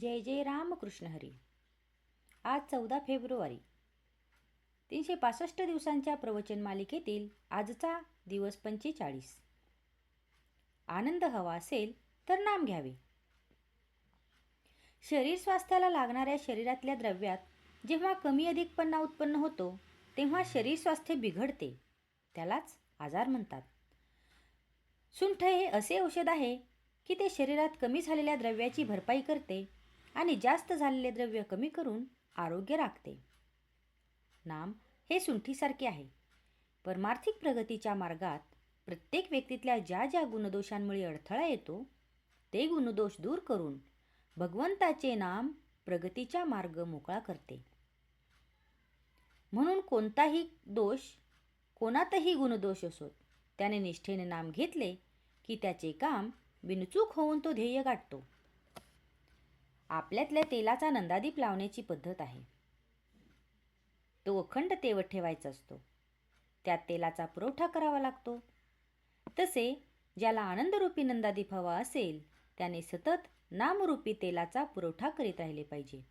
जय जय रामकृष्ण हरी. आज चौदा फेब्रुवारी. तीनशे पासष्ट दिवसांच्या प्रवचन मालिकेतील आजचा दिवस पंचेचाळीस. आनंद हवा असेल तर नाम घ्यावे. शरीर स्वास्थ्याला लागणाऱ्या शरीरातल्या द्रव्यात जेव्हा कमी अधिकपणा उत्पन्न होतो तेव्हा शरीर स्वास्थ्य बिघडते. त्यालाच आजार म्हणतात. सुंठ हे असे औषध आहे की ते शरीरात कमी झालेल्या द्रव्याची भरपाई करते आणि जास्त झालेले द्रव्य कमी करून आरोग्य राखते. नाम हे सुंठीसारखे आहे. परमार्थिक प्रगतीच्या मार्गात प्रत्येक व्यक्तीतल्या ज्या ज्या गुणदोषांमुळे अडथळा येतो ते गुणदोष दूर करून भगवंताचे नाम प्रगतीचा मार्ग मोकळा करते. म्हणून कोणताही दोष कोणातही गुणदोष असोत त्याने निष्ठेने नाम घेतले की त्याचे काम बिनचूक होऊन तो ध्येय गाठतो. आपल्यातल्या तेलाचा नंदादीप लावण्याची पद्धत आहे. तो अखंड तेवत ठेवायचा असतो. त्यात तेलाचा पुरवठा करावा लागतो. तसे ज्याला आनंदरूपी नंदादीप हवा असेल त्याने सतत नामरूपी तेलाचा पुरवठा करीत राहिले पाहिजे.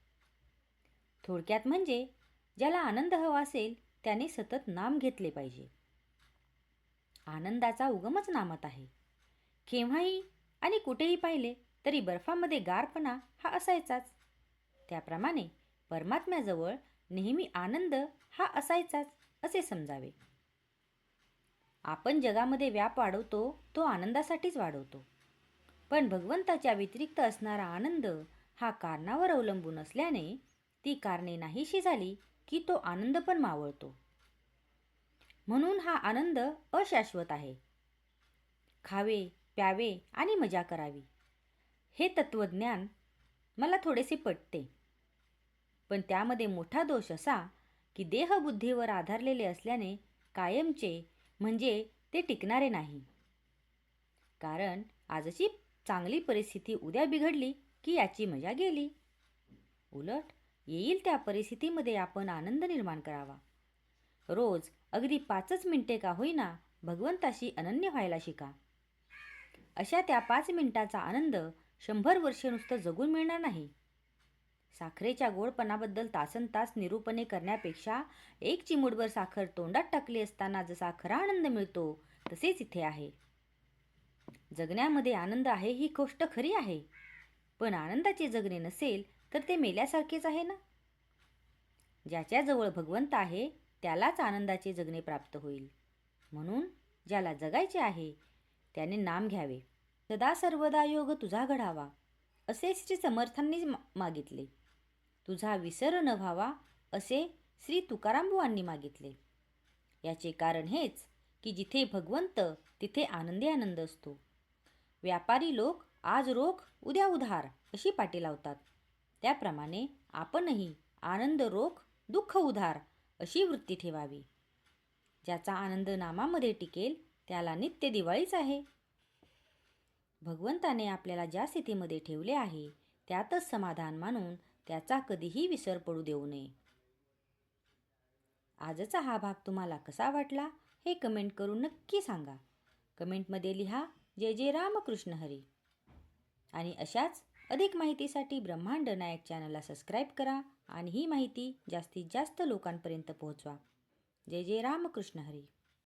थोडक्यात म्हणजे ज्याला आनंद हवा असेल त्याने सतत नाम घेतले पाहिजे. आनंदाचा उगमच नामात आहे. केव्हाही आणि कुठेही पाहिले तरी बर्फामध्ये गारपणा हा असायचाच. त्याप्रमाणे परमात्म्याजवळ नेहमी आनंद हा असायचाच असे समजावे. आपण जगामध्ये व्याप वाढवतो तो आनंदासाठीच वाढवतो. पण भगवंताच्या व्यतिरिक्त असणारा आनंद हा कारणावर अवलंबून असल्याने ती कारणे नाहीशी झाली की तो आनंद पण मावळतो. म्हणून हा आनंद अशाश्वत आहे. खावे प्यावे आणि मजा करावी. हे तत्त्वज्ञान मला थोडेसे पटते. पण त्यामध्ये मोठा दोष असा की देहबुद्धीवर आधारलेले असल्याने कायमचे म्हणजे ते टिकणारे नाही. कारण आजची चांगली परिस्थिती उद्या बिघडली की याची मजा गेली. उलट येईल त्या परिस्थितीमध्ये आपण आनंद निर्माण करावा. रोज अगदी पाचच मिनिटे का होईना भगवंताशी अनन्य व्हायला शिका. अशा त्या पाच मिनिटाचा आनंद शंभर वर्षे नुसतं जगून मिळणार नाही. साखरेच्या गोडपणाबद्दल तासन तास निरूपणे करण्यापेक्षा एक चिमूटभर साखर तोंडात टाकली असताना जसा खरा आनंद मिळतो तसेच इथे आहे. जगण्यामध्ये आनंद आहे ही गोष्ट खरी आहे. पण आनंदाचे जगणे नसेल तर ते मेल्यासारखेच आहे ना? ज्याच्याजवळ भगवंत आहे त्यालाच आनंदाचे जगणे प्राप्त होईल. म्हणून ज्याला जगायचे आहे त्याने नाम घ्यावे. सदा सर्वदा योग तुझा घडावा असे श्री समर्थांनी मागितले. तुझा विसर न व्हावा असे श्री तुकारामबुवांनी मागितले. याचे कारण हेच की जिथे भगवंत तिथे आनंदी आनंद असतो. व्यापारी लोक आज रोख उद्या उधार अशी पाटी लावतात. त्याप्रमाणे आपणही आनंद रोख दुःख उधार अशी वृत्ती ठेवावी. ज्याचा आनंद नामामध्ये टिकेल त्याला नित्य दिवाळीच आहे. भगवंताने आपल्याला ज्या स्थितीमध्ये ठेवले आहे त्यातच समाधान मानून त्याचा कधीही विसर पडू देऊ नये. आजचा हा भाग तुम्हाला कसा वाटला हे कमेंट करून नक्की सांगा. कमेंटमध्ये लिहा जय जय रामकृष्ण हरी. आणि अशाच अधिक माहितीसाठी ब्रह्मांड नायक चॅनलला सबस्क्राईब करा आणि ही माहिती जास्तीत जास्त लोकांपर्यंत पोहोचवा. जय जय रामकृष्ण हरी.